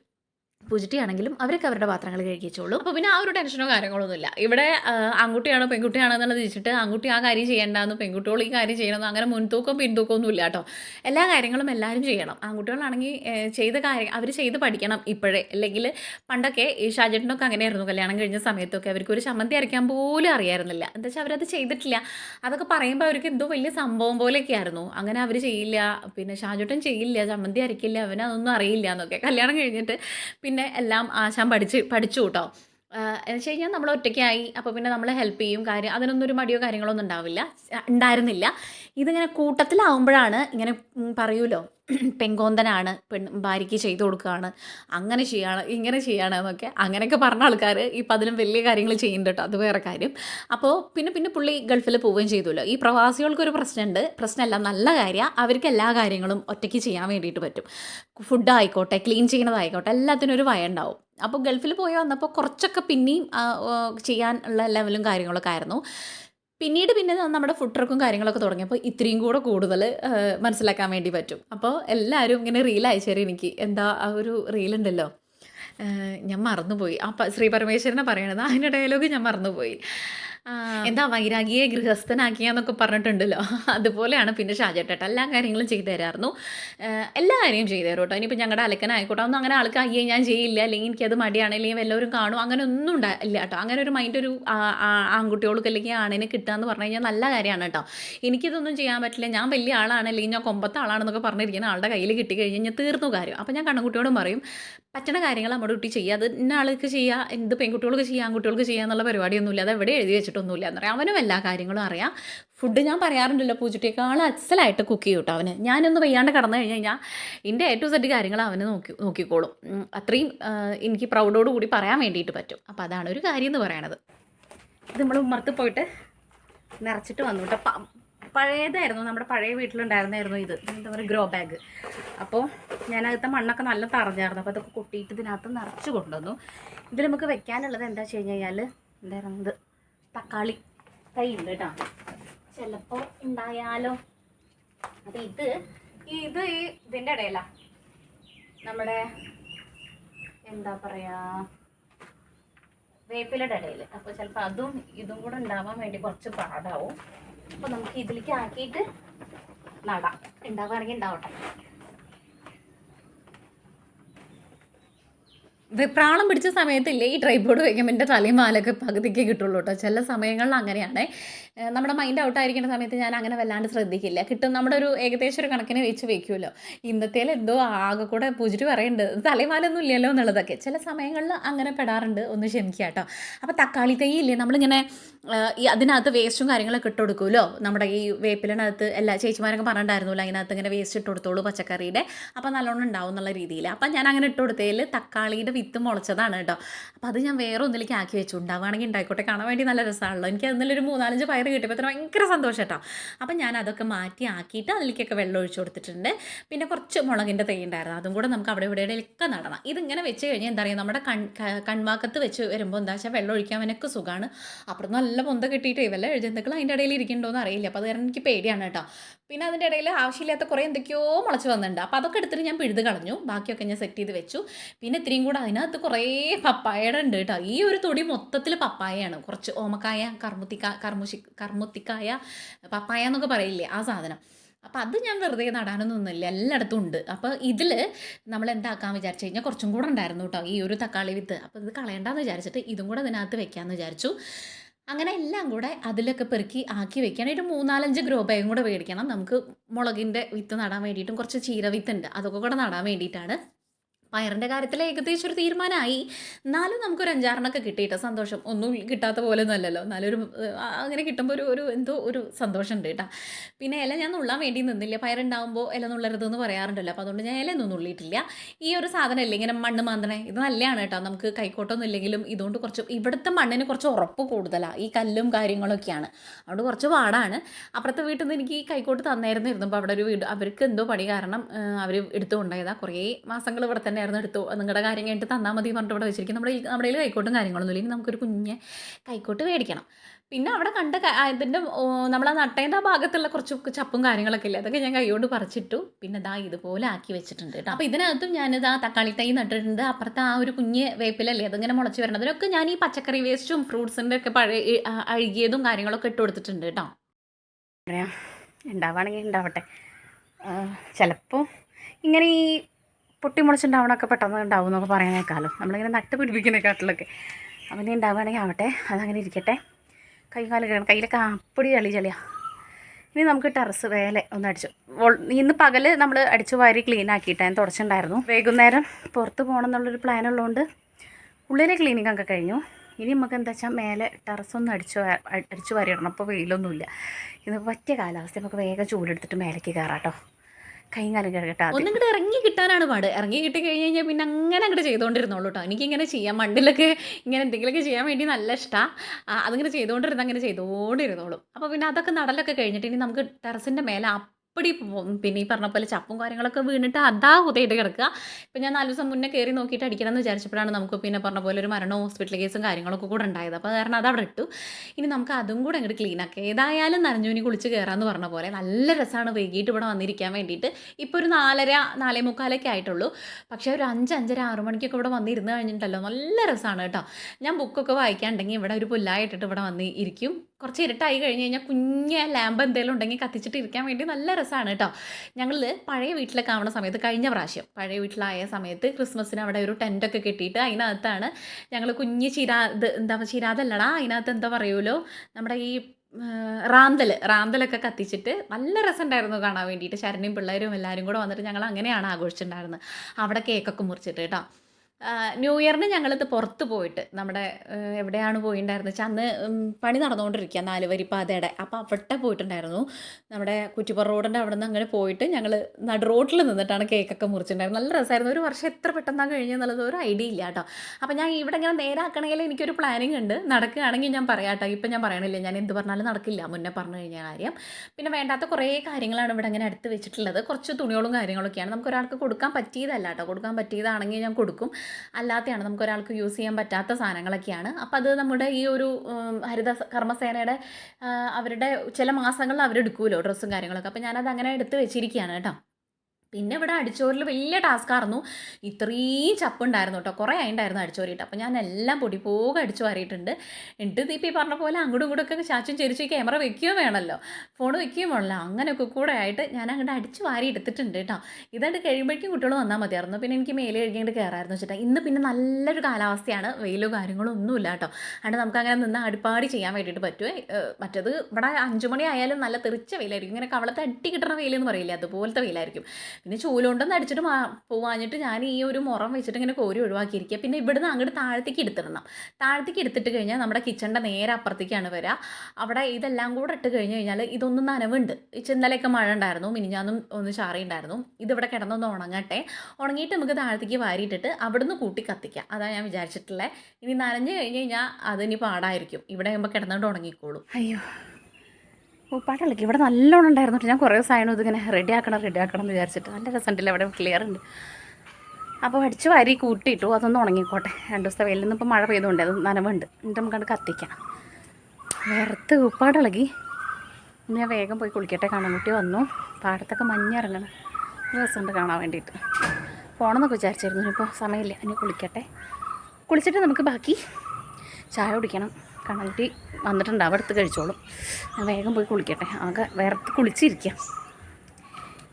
പൂജിറ്റി ആണെങ്കിലും അവരൊക്കെ അവരുടെ പാത്രങ്ങൾ കഴിക്കിച്ചോളൂ അപ്പോൾ പിന്നെ ആ ഒരു ടെൻഷനോ കാര്യങ്ങളൊന്നുമില്ല. ഇവിടെ ആ, ആൺകുട്ടിയാണോ പെൺകുട്ടിയാണോ എന്നുള്ളത് വെച്ചിട്ട് ആൺകുട്ടി ആ കാര്യം ചെയ്യേണ്ടെന്ന് പെൺകുട്ടികൾ ഈ കാര്യം ചെയ്യണമെന്ന് അങ്ങനെ മുൻതൂക്കം പിൻതൂക്കം ഒന്നും ഇല്ല കേട്ടോ. എല്ലാ കാര്യങ്ങളും എല്ലാവരും ചെയ്യണം. ആൺകുട്ടികളാണെങ്കിൽ ചെയ്ത കാര്യം അവർ ചെയ്ത് പഠിക്കണം ഇപ്പോഴേ. അല്ലെങ്കിൽ പണ്ടൊക്കെ ഈ ഷാജട്ടിനൊക്കെ അങ്ങനെയായിരുന്നു. കല്യാണം കഴിഞ്ഞ സമയത്തൊക്കെ അവർക്ക് ഒരു ചമ്മന്തി അരയ്ക്കാൻ പോലും അറിയായിരുന്നില്ല. എന്താ വെച്ചാൽ അവരത് ചെയ്തിട്ടില്ല. അതൊക്കെ പറയുമ്പോൾ അവർക്ക് എന്തോ വലിയ സംഭവം പോലെയൊക്കെ ആയിരുന്നു അങ്ങനെ അവർ ചെയ്യില്ല. പിന്നെ ഷാജുട്ടൻ ചെയ്യില്ല ചമ്മന്തി അരയ്ക്കില്ല അവനതൊന്നും അറിയില്ല എന്നൊക്കെ. കല്യാണം കഴിഞ്ഞിട്ട് പിന്നെ എല്ലാം ആശാൻ പഠിച്ച് പഠിച്ചു കേട്ടോ എന്ന് വെച്ച് കഴിഞ്ഞാൽ നമ്മൾ ഒറ്റയ്ക്കായി അപ്പോൾ പിന്നെ നമ്മൾ ഹെൽപ്പ് ചെയ്യും കാര്യം അതിനൊന്നും ഒരു മടിയോ കാര്യങ്ങളൊന്നും ഉണ്ടാവില്ല ഉണ്ടായിരുന്നില്ല. ഇതിങ്ങനെ കൂട്ടത്തിലാവുമ്പോഴാണ് ഇങ്ങനെ പറയൂലോ <clears throat> പെങ്കോന്തനാണ് പെൺ ഭാര്യയ്ക്ക് ചെയ്തു കൊടുക്കുകയാണ് അങ്ങനെ ചെയ്യാണ് ഇങ്ങനെ ചെയ്യാണ് എന്നൊക്കെ അങ്ങനെയൊക്കെ പറഞ്ഞ ആൾക്കാർ ഇപ്പം അതിലും വലിയ കാര്യങ്ങൾ ചെയ്യുന്നുണ്ട് കേട്ടോ അത് വേറെ കാര്യം. അപ്പോൾ പിന്നെ പിന്നെ പുള്ളി ഗൾഫിൽ പോവുകയും ചെയ്തുല്ലോ. ഈ പ്രവാസികൾക്കൊരു പ്രശ്നമുണ്ട് പ്രശ്നമല്ല നല്ല കാര്യം അവർക്ക് എല്ലാ കാര്യങ്ങളും ഒറ്റയ്ക്ക് ചെയ്യാൻ വേണ്ടിയിട്ട് പറ്റും. ഫുഡ് ആയിക്കോട്ടെ ക്ലീൻ ചെയ്യണതായിക്കോട്ടെ എല്ലാത്തിനും ഒരു ഭയം ഉണ്ടാവും അപ്പോൾ ഗൾഫിൽ പോയി വന്നപ്പോൾ കുറച്ചൊക്കെ പിന്നെയും ചെയ്യാൻ ഉള്ള ലെവലും കാര്യങ്ങളൊക്കെ ആയിരുന്നു. പിന്നീട് പിന്നെ നമ്മുടെ ഫുഡ് ട്രക്കും കാര്യങ്ങളൊക്കെ തുടങ്ങിയപ്പോൾ ഇത്രയും കൂടെ കൂടുതൽ മനസ്സിലാക്കാൻ വേണ്ടി പറ്റും. അപ്പോൾ എല്ലാവരും ഇങ്ങനെ റീൽ അയച്ചു എനിക്ക്. എന്താ ആ ഒരു റീലുണ്ടല്ലോ ഞാൻ മറന്നുപോയി. ആ ശ്രീ പരമേശ്വരനെ പറയണത്. അതിന്റെ ഡയലോഗ് ഞാൻ മറന്നുപോയി. എന്താ വൈരാഗിയെ ഗൃഹസ്ഥനാക്കിയെന്നൊക്കെ പറഞ്ഞിട്ടുണ്ടല്ലോ. അതുപോലെയാണ് പിന്നെ ഷാജേട്ടേട്ട എല്ലാ കാര്യങ്ങളും ചെയ്തു തരായിരുന്നു എല്ലാ കാര്യവും ചെയ്തു തരും കേട്ടോ. ഇനിയിപ്പോൾ ഞങ്ങളുടെ അലക്കനായിക്കോട്ടെ. ഒന്നും അങ്ങനെ ആൾക്ക് അയ്യേ ഞാൻ ചെയ്യില്ല. അല്ലെങ്കിൽ എനിക്കത് മടിയാണ്. അല്ലെങ്കിൽ എല്ലാവരും കാണും. അങ്ങനെ ഒന്നും ഉണ്ടായില്ല കേട്ടോ. അങ്ങനെ ഒരു മൈൻഡ് ഒരു ആൺകുട്ടികൾക്ക് അല്ലെങ്കിൽ ആണിനെ കിട്ടുക എന്ന് പറഞ്ഞു കഴിഞ്ഞാൽ നല്ല കാര്യമാണ് കേട്ടോ. എനിക്കിതൊന്നും ചെയ്യാൻ പറ്റില്ല. ഞാൻ വലിയ ആളാണ്. അല്ലെങ്കിൽ ഞാൻ കൊമ്പത്തെ ആളാണെന്നൊക്കെ പറഞ്ഞിരിക്കുന്ന ആളുടെ കയ്യിൽ കിട്ടി കഴിഞ്ഞാൽ ഞാൻ തീർന്നു കാര്യം. അപ്പോൾ ഞാൻ കണ്ണുകുട്ടിയോടും പറയും പറ്റുന്ന കാര്യങ്ങൾ നമ്മുടെ കുട്ടി ചെയ്യുക അത് ഇന്ന ആൾക്ക് ചെയ്യുക എന്ത് പെൺകുട്ടികൾക്ക് ചെയ്യുക ആൺകുട്ടികൾക്ക് ചെയ്യുക എന്നുള്ള പരിപാടിയൊന്നുമില്ല. അത് എവിടെ എഴുതി വെച്ചിട്ടൊന്നുമില്ല എന്ന് പറയാം. അവനും എല്ലാ കാര്യങ്ങളും അറിയാം. ഫുഡ് ഞാൻ പറയാറുണ്ടല്ലോ പൂച്ചട്ടിയേക്കാൾ അച്ഛലായിട്ട് കുക്ക് ചെയ്യും കേട്ടോ അവന്. ഞാനൊന്ന് വയ്യാണ്ട് കടന്നു കഴിഞ്ഞ് കഴിഞ്ഞാൽ എന്റെ എ ടു സെറ്റ് കാര്യങ്ങൾ അവന് നോക്കി നോക്കിക്കോളും. അത്രയും എനിക്ക് പ്രൗഡോട് കൂടി പറയാൻ വേണ്ടിയിട്ട് പറ്റും. അപ്പോൾ അതാണ് ഒരു കാര്യം എന്ന് പറയണത്. ഇത് നമ്മൾ ഉമ്മർത്ത് പോയിട്ട് നിറച്ചിട്ട് വന്നു കേട്ടോ. പഴയതായിരുന്നു. നമ്മുടെ പഴയ വീട്ടിലുണ്ടായിരുന്നായിരുന്നു ഇത്. എന്താ പറയുക ഗ്രോ ബാഗ്. അപ്പോൾ ഞാനകത്തെ മണ്ണൊക്കെ നല്ല തറഞ്ഞായിരുന്നു. അപ്പോൾ അതൊക്കെ കൊട്ടിയിട്ട് ഇതിനകത്ത് നിറച്ച് കൊണ്ടുവന്നു. ഇതിൽ നമുക്ക് വെക്കാനുള്ളത് എന്താ വെച്ച് കഴിഞ്ഞ് കഴിഞ്ഞാൽ എന്തായിരുന്നു ഇത് തക്കാളി തൈ ഉണ്ട് കേട്ടോ. ചിലപ്പോൾ ഉണ്ടായാലോ അത് ഇത് ഇത് ഈ ഇതിന്റെ ഇടയില. നമ്മുടെ എന്താ പറയാ വേപ്പിലയുടെ ഇടയിൽ അപ്പോൾ ചിലപ്പോൾ അതും ഇതും കൂടെ ഉണ്ടാവാൻ വേണ്ടി കുറച്ച് പാടാവും. അപ്പോൾ നമുക്ക് ഇതിലേക്ക് ആക്കിയിട്ട് നടാം. ഉണ്ടാവുകയാണെങ്കിൽ ഉണ്ടാവട്ടെ വെപ്രാളം പിടിച്ച സമയത്തില്ലേ ഈ ട്രൈപോഡ് വയ്ക്കുമ്പോൾ എന്റെ തലയും വാലൊക്കെ പകുതിക്ക് കിട്ടുള്ളൂ കേട്ടോ ചില സമയങ്ങളിൽ അങ്ങനെയാണ്. നമ്മുടെ മൈൻഡ് ഔട്ട് ആയിരിക്കുന്ന സമയത്ത് ഞാൻ അങ്ങനെ വല്ലാണ്ട് ശ്രദ്ധിക്കില്ല. കിട്ടും നമ്മുടെ ഒരു ഏകദേശം ഒരു കണക്കിന് വെച്ച് വെക്കുമല്ലോ. ഇന്നത്തേൽ എന്തോ ആകെ കൂടെ പൂജിട്ട് പറയുന്നുണ്ട് തലേമാലൊന്നും ഇല്ലല്ലോ എന്നുള്ളതൊക്കെ. ചില സമയങ്ങളിൽ അങ്ങനെ പെടാറുണ്ട്. ഒന്ന് ക്ഷമിക്കുക കേട്ടോ. അപ്പോൾ തക്കാളി തൈ ഇല്ലേ നമ്മളിങ്ങനെ ഈ അതിനകത്ത് വേസ്റ്റും കാര്യങ്ങളൊക്കെ ഇട്ട് കൊടുക്കുമല്ലോ? നമ്മുടെ ഈ വേപ്പിലിനകത്ത് എല്ലാ ചേച്ചിമാരൊക്കെ പറഞ്ഞിട്ടുണ്ടായിരുന്നല്ലോ അതിനകത്ത് ഇങ്ങനെ വേസ്റ്റ് ഇട്ട് കൊടുത്തോളൂ പച്ചക്കറിയുടെ അപ്പോൾ നല്ലോണം ഉണ്ടാവും എന്നുള്ള രീതിയിൽ അപ്പം ഞാൻ അങ്ങനെ ഇട്ട് കൊടുത്തതിൽ തക്കാളിയുടെ വിത്ത് മുളച്ചതാണ് കേട്ടോ. അപ്പോൾ അത് ഞാൻ വേറെ ഒന്നിലേക്ക് ആക്കി വെച്ചു. ഉണ്ടാവുകയാണെങ്കിൽ ഉണ്ടായിക്കോട്ടെ. കാണാൻ വേണ്ടി നല്ല രസമാണല്ലോ എനിക്ക് അതിലൊരു മൂന്നാലഞ്ച് പയർ കിട്ടിയപ്പോൾ തന്നെ ഭയങ്കര സന്തോഷം കേട്ടോ. അപ്പം ഞാൻ അതൊക്കെ മാറ്റി ആക്കിയിട്ട് അതിലേക്കൊക്കെ വെള്ളം ഒഴിച്ചു കൊടുത്തിട്ടുണ്ട്. പിന്നെ കുറച്ച് മുളകിന്റെ തൈ ഉണ്ടായിരുന്നു. അതും കൂടെ നമുക്ക് അവിടെ ഇവിടെയൊക്കെ നടണം. ഇതിങ്ങനെ വെച്ച് കഴിഞ്ഞാൽ എന്താ പറയുക നമ്മുടെ കൺ കൺവാക്കത്ത് വെച്ച് വരുമ്പോൾ എന്താ വെച്ചാൽ വെള്ളം ഒഴിക്കാൻ എനിക്ക് സുഖമാണ്. അപ്പുറം നല്ല പൊന്ത കിട്ടിയിട്ട് വല്ല എഴുജന്തുക്കൾ അതിന്റെ ഇടയിൽ ഇരിക്കണ്ടോന്ന് അറിയില്ല. അപ്പോൾ അത് കാരണം എനിക്ക് പേടിയാണ് കേട്ടോ. പിന്നെ അതിന്റെ ഇടയിൽ ആവശ്യമില്ലാത്ത കുറേ എന്തൊക്കെയോ മുളച്ച് വന്നിട്ടുണ്ട്. അപ്പോൾ അതൊക്കെ എടുത്തിട്ട് ഞാൻ പിഴുത് കളഞ്ഞു. ബാക്കിയൊക്കെ ഞാൻ സെറ്റ് ചെയ്ത് വെച്ചു. പിന്നെ ഇത്രയും കൂടെ അതിനകത്ത് കുറേ പപ്പായയുടെ ഉണ്ട് കേട്ടോ. ഈ ഒരു തൊടി മൊത്തത്തിൽ പപ്പായയാണ്. കുറച്ച് ഓമക്കായ കർമ്മുത്തിക്ക കർമ്മുശി കർമ്മുത്തിക്കായ പപ്പായ എന്നൊക്കെ പറയില്ലേ ആ സാധനം. അപ്പോൾ അത് ഞാൻ വെറുതെ നടാനൊന്നുമില്ല എല്ലായിടത്തും ഉണ്ട്. അപ്പോൾ ഇതിൽ നമ്മൾ എന്താക്കാൻ വിചാരിച്ചു കഴിഞ്ഞാൽ കുറച്ചും കൂടെ ഉണ്ടായിരുന്നു കേട്ടോ ഈ ഒരു തക്കാളി വിത്ത്. അപ്പോൾ ഇത് കളയണ്ടെന്ന് വിചാരിച്ചിട്ട് ഇതും കൂടെ അതിനകത്ത് വെക്കാമെന്ന് വിചാരിച്ചു. അങ്ങനെ എല്ലാം കൂടെ അതിലൊക്കെ പെറുക്കി ആക്കി വെക്കണം ഒരു മൂന്നാലഞ്ച് ഗ്രോ ബാഗും കൂടെ മേടിക്കണം. നമുക്ക് മുളകിന്റെ വിത്ത് നടാൻ വേണ്ടിയിട്ടും കുറച്ച് ചീര വിത്തുണ്ട്. അതൊക്കെ കൂടെ നടാൻ വേണ്ടിയിട്ടാണ് പയറിന്റെ കാര്യത്തിൽ ഏകദേശം ഒരു തീരുമാനമായി. എന്നാലും നമുക്കൊരു അഞ്ചാറിനൊക്കെ കിട്ടിയിട്ടോ? സന്തോഷം. ഒന്നും കിട്ടാത്ത പോലെ ഒന്നും അല്ലല്ലോ. എന്നാലൊരു ഏഹ്, അങ്ങനെ കിട്ടുമ്പോൾ ഒരു ഒരു എന്തോ ഒരു സന്തോഷമുണ്ട് കേട്ടോ. പിന്നെ ഇല ഞാൻ നുള്ളാൻ വേണ്ടി നിന്നില്ല. പയറുണ്ടാകുമ്പോൾ ഇല നുള്ളരുത് എന്ന് പറയാറുണ്ടല്ലോ. അപ്പോൾ അതുകൊണ്ട് ഞാൻ ഇലയൊന്നും നുള്ളിയിട്ടില്ല. ഈ ഒരു സാധനം അല്ലേ ഇങ്ങനെ മണ്ണ് മാന്തണേ ഇത് നല്ലതാണ് കേട്ടോ. നമുക്ക് കൈക്കോട്ടൊന്നും ഇല്ലെങ്കിലും ഇതുകൊണ്ട് കുറച്ച് ഇവിടുത്തെ മണ്ണിന് കുറച്ച് ഉറപ്പ് കൂടുതലാണ് ഈ കല്ലും കാര്യങ്ങളൊക്കെയാണ്. അതുകൊണ്ട് കുറച്ച് പാടാണ്. അപ്പുറത്തെ വീട്ടിൽ നിന്ന് എനിക്ക് ഈ കൈക്കോട്ട് തന്നായിരുന്നു ഇരുന്നപ്പോൾ അവിടെ ഒരു വീട് അവർക്ക് എന്തോ പണി കാരണം അവർ എടുത്തു കൊണ്ടുപോയതാണ് കുറേ മാസങ്ങൾ ഇവിടെ തന്നെ ഉണ്ടായിരുന്നു എടുത്തു. നിങ്ങളുടെ കാര്യം കഴിഞ്ഞിട്ട് തന്നാൽ മതി പറഞ്ഞിട്ട് ഇവിടെ വെച്ചിരിക്കും നമ്മുടെ നമ്മുടെ കയ്യിൽ കൈക്കോട്ടും കാര്യങ്ങളൊന്നും ഇല്ലെങ്കിൽ നമുക്കൊരു കുഞ്ഞ് കൈക്കോട്ട് മേടിക്കണം. പിന്നെ അവിടെ കണ്ട ഇതിന്റെ നമ്മളെ നട്ടേന്റെ ആ ഭാഗത്തുള്ള കുറച്ച് ചപ്പും കാര്യങ്ങളൊക്കെ ഇല്ലേ? അതൊക്കെ ഞാൻ കൈകൊണ്ട് പറിച്ചിട്ടു. പിന്നെ ദാ ഇതുപോലെ ആക്കി വെച്ചിട്ടുണ്ട് കേട്ടോ. അപ്പോൾ ഇതിനകത്തും ഞാനിത് ആ തക്കാളി തൈ നട്ടിട്ടുണ്ട്. അപ്പുറത്തെ ആ ഒരു കുഞ്ഞ് വേപ്പിലല്ലേ? അതിങ്ങനെ മുളച്ച് വരണം അതിനൊക്കെ ഞാൻ ഈ പച്ചക്കറി വേസ്റ്റും ഫ്രൂട്ട്സിന്റെ ഒക്കെ പഴയ അഴുകിയതും കാര്യങ്ങളൊക്കെ ഇട്ട് കൊടുത്തിട്ടുണ്ട് കേട്ടോ. പറയാം. ഉണ്ടാവുകയാണെങ്കിൽ ഉണ്ടാവട്ടെ. ചിലപ്പോൾ ഇങ്ങനെ ഈ പൊട്ടി മുളച്ചുണ്ടാവണമൊക്കെ പെട്ടെന്ന് ഉണ്ടാവും എന്നൊക്കെ പറയാനേക്കാലോ നമ്മളിങ്ങനെ നട്ട് പിടിപ്പിക്കുന്നേക്കാട്ടിലൊക്കെ അവനെ ഉണ്ടാവുകയാണെങ്കിൽ ആവട്ടെ. അതങ്ങനെ ഇരിക്കട്ടെ. കൈ കാലം കഴുകണം. കയ്യിലൊക്കെ അപ്പടി ചളി ചളിയാ. ഇനി നമുക്ക് ടെറസ് വേല ഒന്ന് അടിച്ചു. ഇന്ന് പകൽ നമ്മൾ അടിച്ചു വാരി ക്ലീൻ ആക്കിയിട്ട് ഞാൻ തുടച്ചിട്ടുണ്ടായിരുന്നു. വൈകുന്നേരം പുറത്ത് പോകണം എന്നുള്ളൊരു പ്ലാൻ ഉള്ളതുകൊണ്ട് ഉള്ളിലെ ക്ലീനിങ് ഒക്കെ കഴിഞ്ഞു. ഇനി നമുക്ക് എന്താ വെച്ചാൽ മേലെ ടെറസൊന്നും അടിച്ചു അടിച്ചു വാരി ഇടണം അപ്പോൾ വെയിലൊന്നുമില്ല. ഇന്ന് പറ്റിയ കാലാവസ്ഥ. നമുക്ക് വേഗം ചൂടെടുത്തിട്ട് മേലേക്ക് കയറാം കേട്ടോ. കൈയും കാലും കഴുകട്ടെ ഒന്നും കൂടെ ഇറങ്ങി കിട്ടാനാണ് പാട്. ഇറങ്ങി കിട്ടി കഴിഞ്ഞ് കഴിഞ്ഞാൽ പിന്നെ അങ്ങനെ അങ്ങോട്ട് ചെയ്തുകൊണ്ടിരുന്നുള്ളൂ കേട്ടോ എനിക്കിങ്ങനെ ചെയ്യാം മണ്ണിലൊക്കെ ഇങ്ങനെ എന്തെങ്കിലുമൊക്കെ ചെയ്യാൻ വേണ്ടി നല്ല ഇഷ്ടമാണ് അതിങ്ങനെ ചെയ്തുകൊണ്ടിരുന്ന അങ്ങനെ ചെയ്തുകൊണ്ടിരുന്നോളും അപ്പോൾ പിന്നെ അതൊക്കെ നടലൊക്കെ കഴിഞ്ഞിട്ട് ഇനി നമുക്ക് ടെറസിന്റെ മേലെ അപ്പടി പോകും പിന്നെ ഈ പറഞ്ഞ പോലെ ചപ്പും കാര്യങ്ങളൊക്കെ വീണിട്ട് അതാ ഉതയിട്ട് കിടക്കുക. ഇപ്പം ഞാൻ നാല് ദിവസം മുന്നേ കയറി നോക്കിയിട്ട് അടിക്കണം എന്ന് വിചാരിച്ചപ്പോഴാണ് നമുക്ക് പിന്നെ പറഞ്ഞ പോലെ ഒരു മരണവും ഹോസ്പിറ്റൽ കേസും കാര്യങ്ങളൊക്കെ കൂടെ ഉണ്ടായത്. അപ്പോൾ കാരണം അത് അവിടെ ഇട്ടു. ഇനി നമുക്ക് അതും കൂടെ അങ്ങോട്ട് ക്ലീൻ ആക്കുക ഏതായാലും നനഞ്ഞൂനി കുളിച്ച് കയറാമെന്ന് പറഞ്ഞ പോലെ നല്ല രസമാണ് വൈകിട്ട് ഇവിടെ വന്നിരിക്കാൻ വേണ്ടിയിട്ട്. ഇപ്പോൾ ഒരു നാലര നാലേ മുക്കാലൊക്കെ ആയിട്ടുള്ളൂ. പക്ഷേ ഒരു അഞ്ച് അഞ്ചര ആറ് മണിക്കൊക്കെ ഇവിടെ വന്നിരുന്ന് കഴിഞ്ഞിട്ടുണ്ടല്ലോ നല്ല രസമാണ് കേട്ടോ. ഞാൻ ബുക്കൊക്കെ വായിക്കാണ്ടെങ്കിൽ ഇവിടെ ഒരു പുല്ലായിട്ടിട്ട് ഇവിടെ വന്ന് ഇരിക്കും. കുറച്ച് ഇരുട്ടായി കഴിഞ്ഞ് കഴിഞ്ഞാൽ കുഞ്ഞ ലാമ്പ് എന്തെങ്കിലും ഉണ്ടെങ്കിൽ കത്തിച്ചിട്ട് ഇരിക്കാൻ വേണ്ടി നല്ല രസമാണ് കേട്ടോ. ഞങ്ങൾ പഴയ വീട്ടിലൊക്കെ ആവുന്ന സമയത്ത് കഴിഞ്ഞ പ്രാവശ്യം പഴയ വീട്ടിലായ സമയത്ത് ക്രിസ്മസിന് അവിടെ ഒരു ടെന്റൊക്കെ കെട്ടിയിട്ട് അതിനകത്താണ് ഞങ്ങൾ കുഞ്ഞ് ചിരാ ഇത് എന്താ ചിരാതല്ലടാ അതിനകത്ത് എന്താ പറയുമല്ലോ നമ്മുടെ ഈ റാന്തൽ റാന്തലൊക്കെ കത്തിച്ചിട്ട് നല്ല രസമുണ്ടായിരുന്നു കാണാൻ വേണ്ടിയിട്ട്. ശരണിയും പിള്ളേരും എല്ലാവരും കൂടെ വന്നിട്ട് ഞങ്ങൾ അങ്ങനെയാണ് ആഘോഷിച്ചിട്ടുണ്ടായിരുന്നത്. അവിടെ കേക്കൊക്കെ മുറിച്ചിട്ട് കേട്ടോ. ന്യൂ ഇയറിന് ഞങ്ങളിത് പുറത്ത് പോയിട്ട് നമ്മുടെ എവിടെയാണ് പോയിട്ടുണ്ടായിരുന്നത് അന്ന് പണി നടന്നുകൊണ്ടിരിക്കുക നാലുവരിപ്പാതയുടെ. അപ്പോൾ അവിടെ പോയിട്ടുണ്ടായിരുന്നു. നമ്മുടെ കുറ്റിപ്പുറ റോഡിന്റെ അവിടെ നിന്ന് അങ്ങനെ പോയിട്ട് ഞങ്ങൾ നട റോഡിൽ നിന്നിട്ടാണ് കേക്കൊക്കെ മുറിച്ചിട്ടുണ്ടായിരുന്നത്. നല്ല രസമായിരുന്നു ഒരു വർഷം എത്ര പെട്ടെന്നാണ് കഴിഞ്ഞെന്നുള്ളത് ഒരു ഐഡിയ ഇല്ല കേട്ടോ. അപ്പോൾ ഞാൻ ഇവിടെ ഇങ്ങനെ നേരാക്കണമെങ്കിൽ എനിക്കൊരു പ്ലാനിങ് ഉണ്ട്. നടക്കുകയാണെങ്കിൽ ഞാൻ പറയാം കേട്ടോ. ഇപ്പം ഞാൻ പറയണില്ല ഞാൻ എന്ത് പറഞ്ഞാലും നടക്കില്ല. മുന്നേ പറഞ്ഞു കഴിഞ്ഞ കാര്യം. പിന്നെ വേണ്ടാത്ത കുറേ കാര്യങ്ങളാണ് ഇവിടെ അങ്ങനെ അടുത്ത് വെച്ചിട്ടുള്ളത്. കുറച്ച് തുണികളും കാര്യങ്ങളൊക്കെയാണ്. നമുക്ക് ഒരാൾക്ക് കൊടുക്കാൻ പറ്റിയതല്ല കേട്ടോ. കൊടുക്കാൻ പറ്റിയതാണെങ്കിൽ ഞാൻ കൊടുക്കും. അല്ലാത്തതാണ് നമുക്ക് ഒരാൾക്ക് യൂസ് ചെയ്യാൻ പറ്റാത്ത സാധനങ്ങളൊക്കെയാണ്. അപ്പോൾ അത് നമ്മുടെ ഈ ഒരു ഹരിത കർമ്മസേനയുടെ അവരുടെ ചില മാസങ്ങളിൽ അവരെടുക്കുമല്ലോ ഡ്രസ്സും കാര്യങ്ങളൊക്കെ. അപ്പോൾ ഞാനത് അങ്ങനെ എടുത്ത് വെച്ചിരിക്കുകയാണ് കേട്ടോ. പിന്നെ ഇവിടെ അടിച്ചോറിൽ വലിയ ടാസ്ക് ആയിരുന്നു. ഇത്രയും ചപ്പുണ്ടായിരുന്നു കേട്ടോ കുറേ ആയിണ്ടായിരുന്നു അടിച്ചോറിയിട്ട്. അപ്പോൾ ഞാൻ എല്ലാം പൊടി പോകെ അടിച്ചു വാരിയിട്ടുണ്ട്. എന്നിട്ട് ദീപി പറഞ്ഞ പോലെ അങ്ങോട്ടും ഇങ്ങോട്ടും ഒക്കെ ചാച്ചും ചെരിച്ച് ക്യാമറ വെക്കുകയും വേണമല്ലോ ഫോൺ വെക്കുകയും വേണമല്ലോ അങ്ങനെയൊക്കെ കൂടെ ആയിട്ട് ഞാൻ അങ്ങോട്ട് അടിച്ച് വാരി എടുത്തിട്ടുണ്ട് കേട്ടോ ഇതായിട്ട് കഴിയുമ്പോഴേക്കും കുട്ടികൾ വന്നാൽ മതിയായിരുന്നു. പിന്നെ എനിക്ക് മേലെ കഴുകിയിട്ട് കയറായിരുന്നു വെച്ചിട്ട് ഇന്ന് പിന്നെ നല്ലൊരു കാലാവസ്ഥയാണ്. വെയിലോ കാര്യങ്ങളോ ഒന്നുമില്ല കേട്ടോ അതുകൊണ്ട് നമുക്ക് അങ്ങനെ നിന്ന് അടിപ്പാടി ചെയ്യാൻ വേണ്ടിയിട്ട് പറ്റുമേ മറ്റത് ഇവിടെ അഞ്ചു മണി നല്ല തെറിച്ച വെയിലായിരിക്കും. ഇങ്ങനെ കവളത്തെ അട്ടി കിട്ടുന്ന വെയിലെന്ന് പറയില്ലേ? അതുപോലത്തെ വെയിലായിരിക്കും. പിന്നെ ചൂലുകൊണ്ടൊന്ന് അടിച്ചിട്ട് മാ പോവാഞ്ഞിട്ട് ഞാൻ ഈ ഒരു മുറം വെച്ചിട്ട് ഇങ്ങനെ കോരി ഒഴിവാക്കിയിരിക്കുക. പിന്നെ ഇവിടുന്ന് അങ്ങോട്ട് താഴത്തേക്ക് എടുത്തിടണം. താഴത്തേക്ക് എടുത്തിട്ട് കഴിഞ്ഞാൽ നമ്മുടെ കിച്ചണിന്റെ നേരെ അപ്പുറത്തേക്കാണ് വരിക അവിടെ ഇതെല്ലാം കൂടെ ഇട്ട് കഴിഞ്ഞ് കഴിഞ്ഞാൽ ഇതൊന്നും നനവുണ്ട്. ഇന്നലെയൊക്കെ മഴ ഉണ്ടായിരുന്നു മിനിഞ്ഞാന്നും ഒന്ന് ചാറി ഉണ്ടായിരുന്നു ഇതിവിടെ കിടന്നൊന്ന് ഉണങ്ങട്ടെ. ഉണങ്ങിയിട്ട് നമുക്ക് താഴത്തേക്ക് വാരിയിട്ടിട്ട് അവിടുന്ന് കൂട്ടി കത്തിക്കാം. അതാണ് ഞാൻ വിചാരിച്ചിട്ടുള്ളത് ഇനി നനഞ്ഞ് കഴിഞ്ഞ് കഴിഞ്ഞാൽ അതിനി പാടായിരിക്കും. ഇവിടെ ആകുമ്പോൾ കിടന്നുകൊണ്ട് ഉണങ്ങിക്കോളും. അയ്യോ. ഉപ്പാട്ടുള്ളക്ക് ഇവിടെ നല്ലോണം ഉണ്ടായിരുന്നു ഞാൻ കുറേ ദിവസമായിരുന്നു ഇതിങ്ങനെ റെഡി ആക്കണം റെഡി ആക്കണം എന്ന് വിചാരിച്ചിട്ട്. നല്ല രസമുണ്ടല്ലോ അവിടെ ക്ലിയർ ഉണ്ട്. അപ്പോൾ അടിച്ച് വാരി കൂട്ടിയിട്ടു അതൊന്നും ഉണങ്ങിക്കോട്ടെ. രണ്ട് ദിവസത്തെ വെയിലിൽ നിന്ന് ഇപ്പോൾ മഴ പെയ്തുകൊണ്ട് അത് നനവുണ്ട്. എന്നിട്ട് നമുക്കത് കത്തിക്കാം. വേർത്ത് ഉപ്പാടിളകി ഞാൻ വേഗം പോയി കുളിക്കട്ടെ കാണാൻ കുട്ടി വന്നു. പാടത്തൊക്കെ മഞ്ഞിറങ്ങണം. രസമുണ്ട് കാണാൻ വേണ്ടിയിട്ട്. പോകണമെന്നൊക്കെ വിചാരിച്ചായിരുന്നു ഇനിയിപ്പോൾ സമയമില്ല. ഇനി കുളിക്കട്ടെ. കുളിച്ചിട്ട് നമുക്ക് ബാക്കി ചായ കുടിക്കണം. കണ്ണൻകുട്ടി വന്നിട്ടുണ്ടാവും അടുത്ത് കഴിച്ചോളും. ഞാൻ വേഗം പോയി കുളിക്കട്ടെ. ആകെ വേർത്ത് കുളിച്ചിരിക്കാം.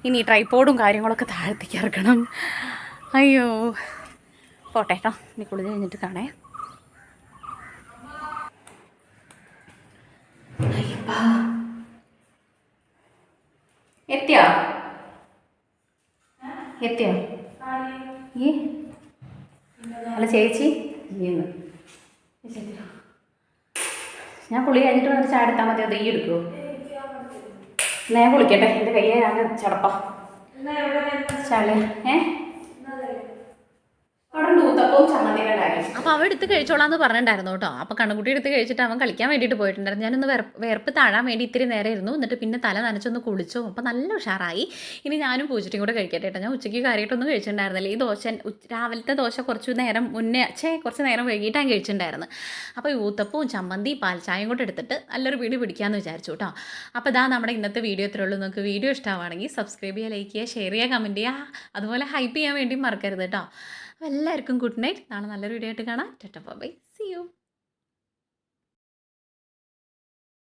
ഇനി ട്രൈപ്പോഡും കാര്യങ്ങളൊക്കെ താഴത്തേക്ക് ഇറക്കണം. അയ്യോ. പോട്ടെ കേട്ടോ ഇനി കുളിച്ച് കഴിഞ്ഞിട്ട് കാണേ. എത്തിയോ? എത്തിയോ? ഈ അല്ല ചേച്ചി. ഇന്ന്. ഞാൻ കുളി കഴിഞ്ഞിട്ട് വന്നിട്ട് ചായ എടുത്താൽ മതി അത് ഈ എടുക്കുമോ ഞാൻ കുളിക്കട്ടെ എന്റെ കയ്യെ ഞാൻ ചടപ്പാ. ചളി ഏ അവിടെ ഊത്തപ്പവും ചമ്മന്തിയും ഉണ്ടാക്കി അപ്പോൾ അവൻ എടുത്ത് കഴിച്ചോളാന്ന് പറഞ്ഞിട്ടുണ്ടായിരുന്നു കേട്ടോ അപ്പോൾ കണ്ണുകുട്ടി എടുത്ത് കഴിച്ചിട്ട് അവൻ കളിക്കാൻ വേണ്ടിയിട്ട് പോയിട്ടുണ്ടായിരുന്നു. ഞാനൊന്ന് വേർപ്പ് താഴാൻ വേണ്ടി ഇത്തിരി നേരം ഇരുന്നു എന്നിട്ട് പിന്നെ തല നനച്ചൊന്ന് കുളിച്ചു. അപ്പോൾ നല്ല ഉഷാറായി. ഇനി ഞാനും പൂച്ചിട്ടും കൂടെ കഴിക്കട്ടെ കേട്ടോ ഞാൻ ഉച്ചയ്ക്ക് കാര്യമായിട്ടൊന്നും കഴിച്ചിട്ടുണ്ടായിരുന്നില്ല ഈ ദോശ രാവിലത്തെ ദോശ കുറച്ച് നേരം മുന്നേ ഛേ കുറച്ച് നേരം വൈകിട്ടാണ് കഴിച്ചിട്ടുണ്ടായിരുന്നു അപ്പോൾ ഊത്തപ്പവും ചമ്മന്തി പാൽച്ചായയും കൂടെ എടുത്തിട്ട് നല്ലൊരു വീഡിയോ പിടിക്കാമെന്ന് വിചാരിച്ചു കേട്ടോ അപ്പോൾ ഇതാ നമ്മുടെ ഇന്നത്തെ വീഡിയോ ഇത്രേ ഉള്ളൂ. നിങ്ങൾക്ക് വീഡിയോ ഇഷ്ടമാണെങ്കിൽ സബ്സ്ക്രൈബ് ചെയ്യുക ലൈക്ക് ചെയ്യുക ഷെയർ ചെയ്യുക കമന്റ് ചെയ്യുക അതുപോലെ ഹൈപ്പ് ചെയ്യാൻ വേണ്ടി മറക്കരുത് കേട്ടോ അപ്പോൾ എല്ലാവർക്കും ഗുഡ് നൈറ്റ്. നാളെ നല്ലൊരു വീഡിയോ ആയിട്ട് കാണാം. ടെറ്റ ബൈ സി യു